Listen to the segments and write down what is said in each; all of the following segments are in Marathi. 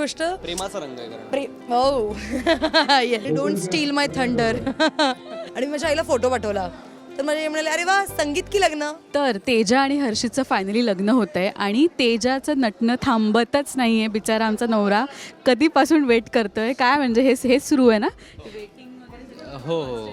गोष्ट? प्रेमाचा रंग आहे कारण. प्रेम हो डोंट स्टील माय थंडर आणि मी माझ्या आईला फोटो पाठवला. तर माझी आई म्हणाले अरे वा संगीत की लग्न. तर तेजा आणि हर्षितचं फायनली लग्न होत आहे आणि तेजाचं नटणं थांबतच नाही आहे बिचारा आमचा नवरा कधीपासून वेट करतोय. काय म्हणजे हे हेच सुरू आहे ना? हो हो.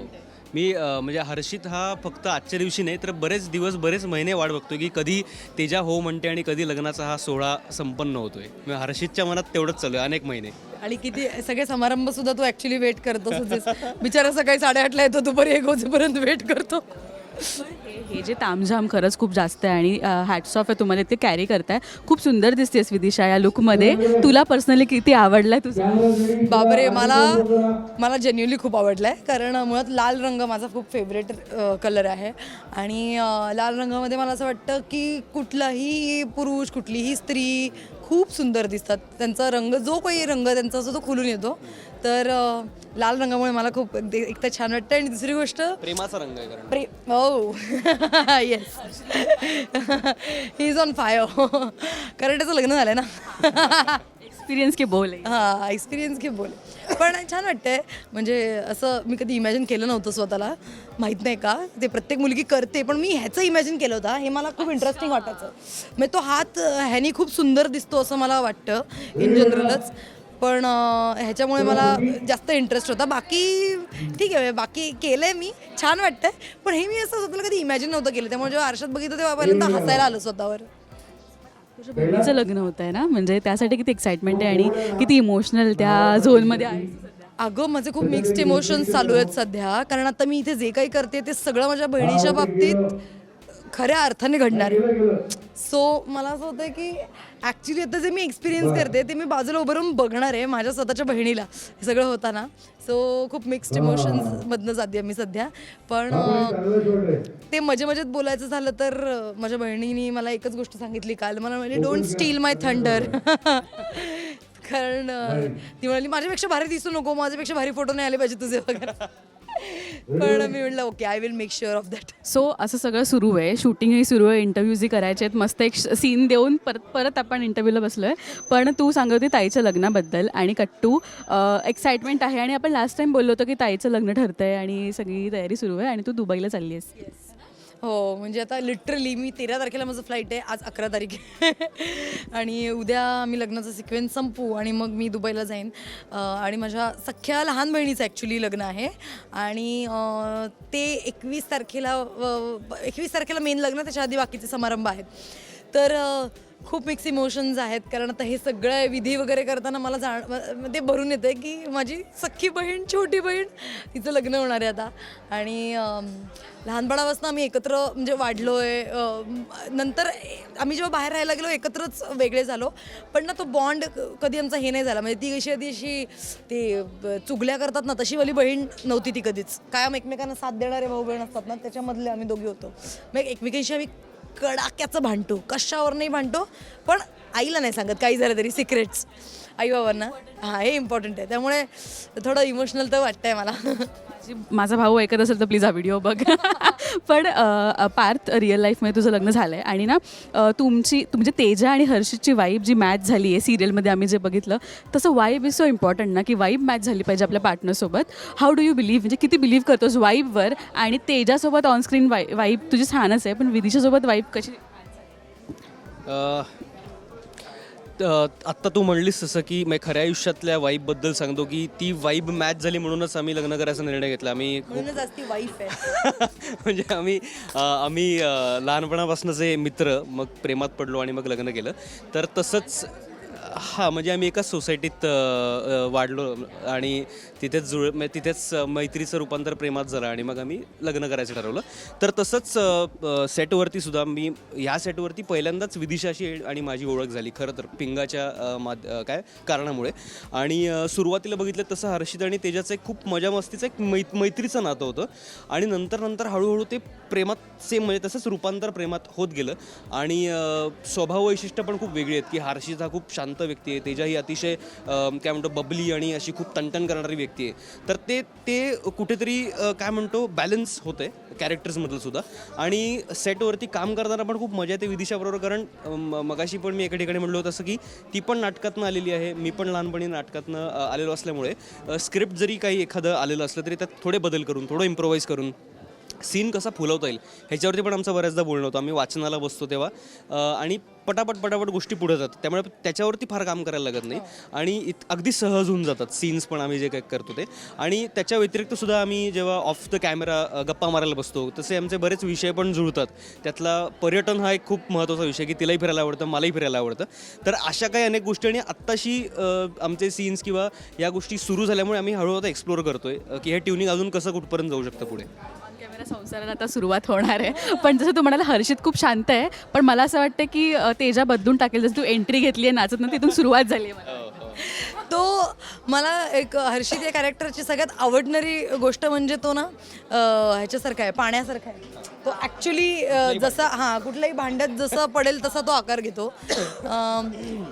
मी म्हणजे हर्षित हा फक्त आजच्या दिवशी नाही तर बरेच दिवस बरेच महिने वाट बघतोय की कधी तेजा हो म्हणते आणि कधी लग्नाचा हा सोहळा संपन्न होतोय. हर्षितच्या मनात तेवढंच चालू आहे अनेक महिने. आणि किती सगळे समारंभ सुद्धा तू ऍक्च्युली वेट करतोस बिचारा सकाळी साडेआठला येतो दुपारी एक वाजेपर्यंत वेट करतो. हे- हे जे तामझाम खरंच खूप जास्त आहे आणि हॅट्स ऑफ आहे तुम्हाला ते कॅरी करताय. खूप सुंदर दिसतेस विदिशा या लुकमध्ये तुला पर्सनली किती आवडलाय तुझा? बापरे मला मला जेन्युअली खूप आवडलाय. आहे कारण मुळात लाल रंग माझा खूप फेवरेट कलर आहे. आणि लाल रंगामध्ये मला असं वाटतं की कुठलाही पुरुष कुठलीही स्त्री खूप सुंदर दिसतात. त्यांचा रंग जो काही रंग त्यांचा असतो तो खुलून येतो. तर लाल रंगामुळे मला खूप एक तर छान वाटतं आणि दुसरी गोष्ट प्रेमाचा रंग आहे हो yes he. Is on fire कारण त्याचं लग्न झालं ना? एक्सपिरियन्स के बोल आहे. हा एक्सपिरियन्स घे बोल पण छान वाटतंय. म्हणजे असं मी कधी इमॅजिन केलं नव्हतं स्वतःला. माहीत नाही का? ते प्रत्येक मुलगी करते पण मी ह्याचं इमॅजिन केलं होतं. हे मला खूप इंटरेस्टिंग वाटायचं. म्हणजे तो हात अं, ह्यानी खूप सुंदर दिसतो असं मला वाटतं इन जनरलच पण अं, ह्याच्यामुळे मला जास्त इंटरेस्ट होता. बाकी ठीक आहे बाकी केलंय मी. छान वाटतंय. पण हे मी असं स्वतःला कधी इमॅजिन नव्हतं केलं. त्यामुळे जेव्हा आरशात बघितलं तेव्हा पहिल्यांदा हसायला आलं स्वतःवर. तुझ्या बहिणीचं लग्न होत आहे ना? म्हणजे त्यासाठी किती एक्साइटमेंट आहे आणि किती इमोशनल त्या झोनमध्ये आहे अगं माझे खूप मिक्स्ड इमोशन्स चालू आहेत सध्या. कारण आता मी इथे जे काही करते ते सगळं माझ्या बहिणीच्या बाबतीत खऱ्या अर्थाने घडणार आहे. सो मला असं होतं की ॲक्च्युली आता जे मी एक्सपिरियन्स करते ते मी बाजूला उभं राहून बघणार आहे माझ्या स्वतःच्या बहिणीला. हे सगळं होताना. सो खूप मिक्स्ड इमोशन्समधनं जाते मी सध्या. पण ते मजे मजेत बोलायचं झालं तर माझ्या बहिणीने मला एकच गोष्ट सांगितली काल. मला म्हणजे डोंट स्टील माय थंडर कारण ती म्हणाली माझ्यापेक्षा भारी दिसू नको. माझ्यापेक्षा भारी फोटो नाही आले पाहिजे तुझे वगैरे. पण मी म्हटलं okay I will make sure of that so असं सगळं सुरू आहे. शूटिंगही सुरू आहे. इंटरव्ह्यूजही करायचे आहेत मस्त एक सीन देऊन परत परत आपण इंटरव्ह्यूला बसलो आहे पण तू सांगत होती ताईच्या लग्नाबद्दल आणि कट्टू एक्साइटमेंट आहे. आणि आपण लास्ट टाइम बोललो होतो की ताईचं लग्न ठरतं आहे आणि सगळी तयारी सुरू आहे आणि तू दुबईला चालली आहेस. हो म्हणजे आता लिटरली मी तेरा तारखेला माझं फ्लाईट आहे आज अकरा तारीख आहे. आणि उद्या मी लग्नाचा सिक्वेन्स संपू आणि मग मी दुबईला जाईन. आणि माझ्या सख्या लहान बहिणीचं ॲक्च्युली लग्न आहे. आणि ते एकवीस तारखेला एकवीस तारखेला मेन लग्न त्याच्या आधी बाकीचे समारंभ आहेत. तर खूप मिक्स इमोशन्स आहेत कारण आता हे सगळं विधी वगैरे करताना मला जाण ते भरून येतं की माझी सख्खी बहीण छोटी बहीण तिचं लग्न होणार आहे आता. आणि लहानपणापासून आम्ही एकत्र म्हणजे वाढलो आहे नंतर आम्ही जेव्हा बाहेर राहायला गेलो एकत्रच वेगळे झालो. पण ना तो बॉन्ड कधी आमचा हे नाही झाला. म्हणजे ती कशी आधी अशी ते चुगल्या करतात ना तशी वाली बहीण नव्हती ती कधीच. कायम एकमेकांना साथ देणारे भाऊ बहीण असतात ना त्याच्यामधले आम्ही दोघी होतो. मग एकमेकांशी आम्ही कडाक्याचं भांडतो कशावर नाही भांडतो पण आईला नाही सांगत काही झालं तरी सिक्रेट्स आई बाबांना हां हे इम्पॉर्टंट आहे. त्यामुळे थोडं इमोशनल तर वाटतंय मला. माझी- माझा भाऊ ऐकत असेल तर प्लीज हा व्हिडिओ बघ. पण अ, पार्थ रिअल लाईफमध्ये तुझं लग्न झालं आहे आणि ना तुमची तुमची तेजा आणि हर्षितची वाईब जी मॅच झाली आहे सिरियलमध्ये आम्ही जे बघितलं तसं वाईब इज सो इम्पॉर्टंट ना की वाईब मॅच झाली पाहिजे आपल्या पार्टनरसोबत हाऊ डू यू बिलीव्ह म्हणजे किती बिलीव्ह करतोस वाईबवर आणि तेजासोबत ऑनस्क्रीन वाई वाईब तुझी छानच आहे पण विदिशासोबत वाईब कशी? आत्ता तू म्हणलीस तसं की मी खऱ्या आयुष्यातल्या वाईबबद्दल सांगतो की ती वाईब मॅच झाली म्हणूनच आम्ही लग्न करायचा निर्णय घेतला. आम्ही वाईफ आहे. म्हणजे आम्ही आम्ही अ, लहानपणापासूनचे मित्र मग प्रेमात पडलो आणि मग लग्न केलं. तर तसंच हां म्हणजे आम्ही एकाच सोसायटीत वाढलो आणि तिथेच जुळ म्हणजे तिथेच मैत्रीचं रूपांतर प्रेमात झालं आणि मग आम्ही लग्न करायचं ठरवलं. तर तसंच सेटवरती सुद्धा मी ह्या सेटवरती पहिल्यांदाच विदिशाशी आणि माझी ओळख झाली. खरं तर पिंगाच्या माध काय कारणामुळे. आणि सुरुवातीला बघितलं तसं हर्षित आणि तेजाचं एक खूप मजा मस्तीचं एक मै मैत्रीचं नातं होतं. आणि नंतर नंतर हळूहळू ते प्रेमात सेम म्हणजे तसंच रूपांतर प्रेमात होत गेलं. आणि स्वभाव वैशिष्ट्य पण खूप वेगळी आहेत की हर्षित हा खूप शांत व्यक्ती आहे. तेजा ही अतिशय काय म्हणतो बबली आणि अशी खूप तणतण करणारी व्यक्ती आहे. तर ते ते कुठेतरी काय म्हणतो बॅलन्स होतं आहे कॅरेक्टर्समधलं सुद्धा. आणि सेटवरती काम करताना पण खूप मजा येते विदिशाबरोबर कारण म- मगाशी पण मी एका ठिकाणी म्हणलो होतं असं की ती पण नाटकातनं आलेली आहे मी पण लहानपणी नाटकातनं आलेलो असल्यामुळे. स्क्रिप्ट जरी काही एखादं आलेलं असलं तरी त्यात थोडे बदल करून थोडं इम्प्रोवाईज करून सीन कसा फुलवता येईल ह्याच्यावरती पण आमचं बऱ्याचदा बोलणं होतं. आम्ही वाचनाला बसतो तेव्हा. आणि पटापट पटापट गोष्टी पुढे जातात. त्यामुळे त्याच्यावरती फार काम करायला लागत नाही. आणि इत अगदी सहज होऊन जातात. सीन्स पण आम्ही जे काही करतो ते. आणि त्याच्या व्यतिरिक्त सुद्धा आम्ही जेव्हा ऑफ द कॅमेरा गप्पा मारायला बसतो तसे आमचे बरेच विषय पण जुळतात. त्यातला पर्यटन हा एक खूप महत्त्वाचा विषय की तिलाही फिरायला आवडतं मलाही फिरायला आवडतं. तर अशा काही अनेक गोष्टी आणि आत्ताशी आमचे सीन्स किंवा या गोष्टी सुरू झाल्यामुळे आम्ही हळूहळू आता एक्सप्लोर करतोय की हे ट्युनिंग अजून कसं कुठपर्यंत जाऊ शकतं पुढे. कॅमेरा संसाराला आता सुरुवात होणार आहे. पण जसं तू म्हणाला हर्षित खूप शांत आहे. पण मला असं वाटतं की अ, तेजा बदलून टाकेल. जसं तू एंट्री घेतली आहे नाचत ना तिथून सुरुवात झाली आहे मला तो मला एक हर्षित या कॅरेक्टरची सगळ्यात आवडणारी गोष्ट म्हणजे तो ना अं, ह्याच्यासारखा आहे पाण्यासारखा आहे. तो ॲक्च्युली जसा हां कुठल्याही भांड्यात जसा पडेल तसा तो आकार घेतो.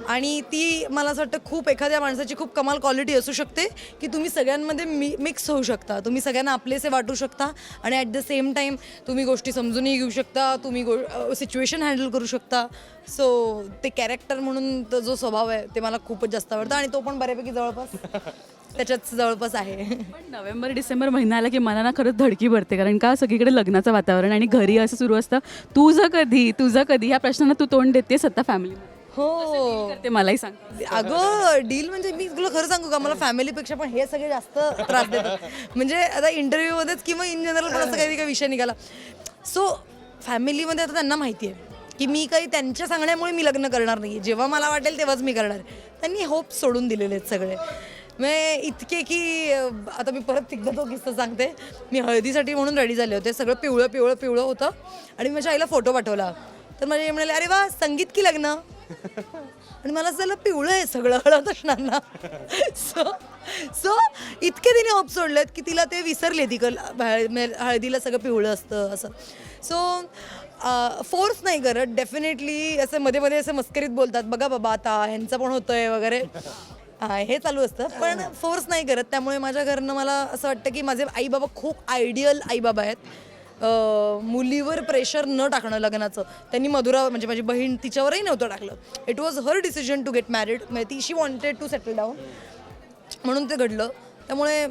आणि ती मला असं वाटतं खूप एखाद्या माणसाची खूप कमाल क्वालिटी असू शकते की तुम्ही सगळ्यांमध्ये मी मिक्स होऊ शकता. तुम्ही सगळ्यांना आपलेसे वाटू शकता आणि ॲट द सेम टाईम तुम्ही गोष्टी समजूनही घेऊ शकता तुम्ही गो सिच्युएशन हँडल करू शकता. सो ते कॅरेक्टर म्हणून तो जो स्वभाव आहे ते मला खूपच जास्त आवडतं आणि तो पण बऱ्यापैकी जवळपास. त्याच्यात जवळपास आहे. पण नोव्हेंबर डिसेंबर महिना आला की मला ना खरंच धडकी भरते. कारण का सगळीकडे लग्नाचं वातावरण आणि घरी असं सुरू असतं तुझं कधी तुझं कधी ह्या प्रश्नांना तू तोंड देतेस आता फॅमिली हो. करते मलाही सांग. अगं डील म्हणजे मी तुला खरं सांगू का? मला फॅमिलीपेक्षा पण हे सगळे जास्त त्रास देतात. म्हणजे आता इंटरव्ह्यूमध्येच किंवा इन जनरल पण असं काही काही विषय निघाला. सो फॅमिलीमध्ये आता त्यांना माहिती आहे की मी काही त्यांच्या सांगण्यामुळे मी लग्न करणार नाही जेव्हा मला वाटेल तेव्हाच मी करणार त्यांनी होप सोडून दिलेले आहेत सगळे. मी इतके की आता मी परत एकदा तो किस्सा सांगते. मी हळदीसाठी म्हणून रेडी झाले होते. सगळं पिवळं पिवळं पिवळं होतं. आणि माझ्या आईला फोटो पाठवला. तर माझ्या आई म्हणाले अरे वा संगीत की लग्न? आणि मला असं झालं पिवळं आहे सगळं. हळद असणार ना सो सो इतके तिने ऑप सोडलेत की तिला ते विसरले ती कल हळदीला सगळं पिवळं असतं असं. सो फोर्स नाही करत. डेफिनेटली असं मध्ये मध्ये असं मस्करीत बोलतात बघा बाबा आता ह्यांचं पण होतंय वगैरे. हा, हे चालू असतं. पण फोर्स नाही करत. त्यामुळे माझ्या घरनं मला असं वाटतं की माझे आई बाबा खूप आयडियल आई बाबा आहेत. अं, मुलीवर प्रेशर न टाकणं लग्नाचं. त्यांनी मधुरा म्हणजे माझी बहीण तिच्यावरही नव्हतं टाकलं. It was her decision to get married ती she wanted to settle down म्हणून ते घडलं. त्यामुळे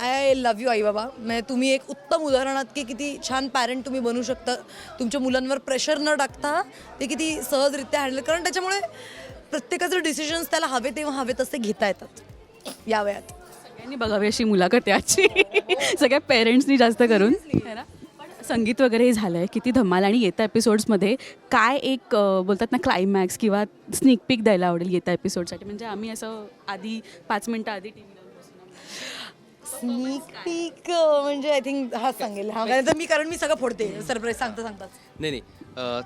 आय लव्ह यू आई बाबा म्हणजे तुम्ही एक उत्तम उदाहरण आहात की किती छान पॅरेंट तुम्ही बनू शकता. तुमच्या मुलांवर प्रेशर न टाकता ते किती सहजरित्या हँडल कारण त्याच्यामुळे प्रत्येकाचे डिसिजन्स त्याला हवे तेव्हा हवे तसे घेता येतात. या वयात. सगळ्यांनी बघावी अशी मुलाखत आजची. सगळ्या पेरेंट्सनी जास्त करून. है ना? पण संगीत वगैरे हे झालं आहे किती धमाल. आणि येत्या एपिसोड्समध्ये काय एक अं, बोलतात ना क्लायमॅक्स किंवा स्निक पिक द्यायला आवडेल येत्या एपिसोडसाठी म्हणजे आम्ही असं आधी पाच मिनटं आधी टी स्नीक पीक म्हणजे आय थिंक हा सांगेल. हा कारण तर मी कारण मी सगळं फोडते. सरप्राईज सांगता सांगताच. नाही नाही. अं,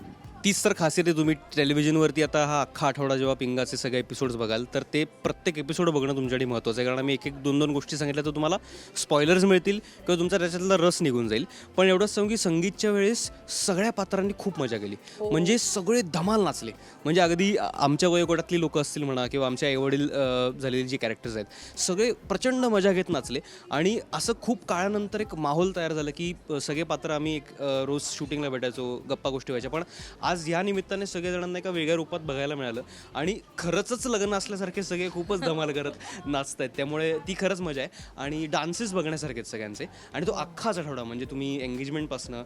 तीच तर खासियत आहे. तुम्ही टेलिव्हिजनवरती आता हा अख्खा आठवडा जेव्हा पिंगाचे सगळे एपिसोड्स बघाल तर ते प्रत्येक एपिसोड बघणं तुमच्यासाठी महत्त्वाचं आहे. कारण आम्ही एक एक दोन दोन गोष्टी सांगितल्या तर तुम्हाला स्पॉयलर्स मिळतील किंवा तुमचा त्याच्यातला रस निघून जाईल. पण एवढंच सांगू की संगीतच्या वेळेस सगळ्या पात्रांनी खूप मजा केली. म्हणजे सगळे धमाल नाचले. म्हणजे अगदी आमच्या वयोगटातली लोकं असतील म्हणा किंवा आमच्या आईवडील झालेली जी कॅरेक्टर्स आहेत सगळे प्रचंड मजा घेत नाचले. आणि असं खूप काळानंतर एक माहोल तयार झालं की सगळे पात्र आम्ही एक रोज शूटिंगला भेटायचो गप्पा गोष्टी व्हायच्या. पण आज या निमित्ताने सगळेजणांना एका वेगळ्या रूपात बघायला मिळालं. आणि खरंच लग्न असल्यासारखे सगळे खूपच धमाल करत नाचत आहेत त्यामुळे ती खरंच मजा आहे. आणि डान्सेस बघण्यासारखे आहेत सगळ्यांचे. आणि तो अख्खाच आठवडा म्हणजे तुम्ही एंगेजमेंटपासनं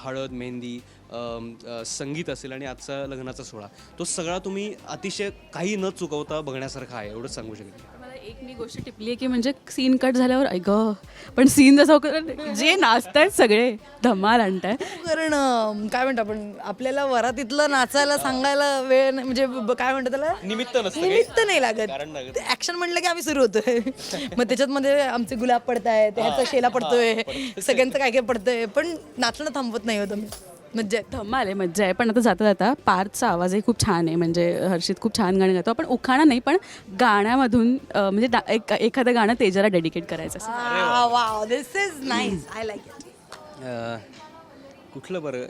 हळद मेहंदी संगीत असेल आणि आजचा लग्नाचा सोहळा तो सगळा तुम्ही अतिशय काही न चुकवता बघण्यासारखा आहे एवढंच सांगू शकेल एक मी गोष्ट टिपली आहे की म्हणजे सीन कट झाल्यावर ऐक पण सीन जसं होतं, जे नाचतायत सगळे धमाल आणताय कारण अं, काय म्हणतो आपण आपल्याला वरातीतलं नाचायला सांगायला वेळ नाही म्हणजे ब- काय म्हणतो त्याला? निमित्त नसतं काही. निमित्त नाही लागत. कारण लागत ऍक्शन म्हणलं की आम्ही सुरू होतोय. मग त्याच्यात मध्ये आमचे गुलाब पडतायत ह्याचा शेला पडतोय सगळ्यांचं काय काय पडतंय पण नाचणं थांबवत नाही होतं मी मज्जा येते. धमाल आहे मज्जा आहे पण आता जाता जाता पार्थचा आवाजही खूप छान आहे म्हणजे हर्षित खूप छान गाणं गातो आपण उखाणा नाही पण गाण्यामधून अं, म्हणजे डा- एक एखादं गाणं तेजाला डेडिकेट करायचं असेल. Is nice. I like it. अं, कुठलं बरं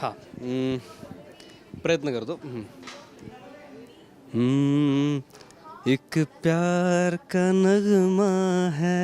हां प्रयत्न करतो हम्म. हम्म, एक प्यार का नगमा है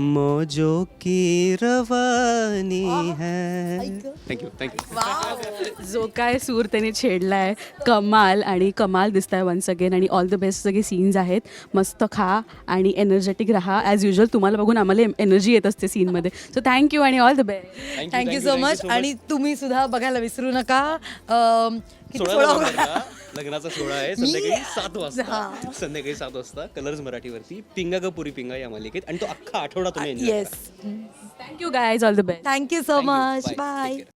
मौजों की रवानी है। थँक्यू थँक्यू जो काय सूर त्याने छेडलाय कमाल आणि कमाल दिसत आहे वन्स अगेन आणि ऑल द बेस्ट सगळे सीन्स आहेत. मस्त खा आणि एनर्जेटिक राहा. ॲज युजल तुम्हाला बघून आम्हाला एनर्जी येत असते सीनमध्ये सो थँक्यू आणि all the best thank you so much आणि तुम्ही सुद्धा बघायला विसरू नका. लग्नाचा. सोहळा आहे. संध्याकाळी सात वाजता. संध्याकाळी सात वाजता. कलर्स मराठीवरती. पिंगा ग पुरी पिंगा या मालिकेत. आणि तो अख्खा आठवडा तुम्ही enjoy yes thank you guys all the best thank you so much Bye. Take bye care.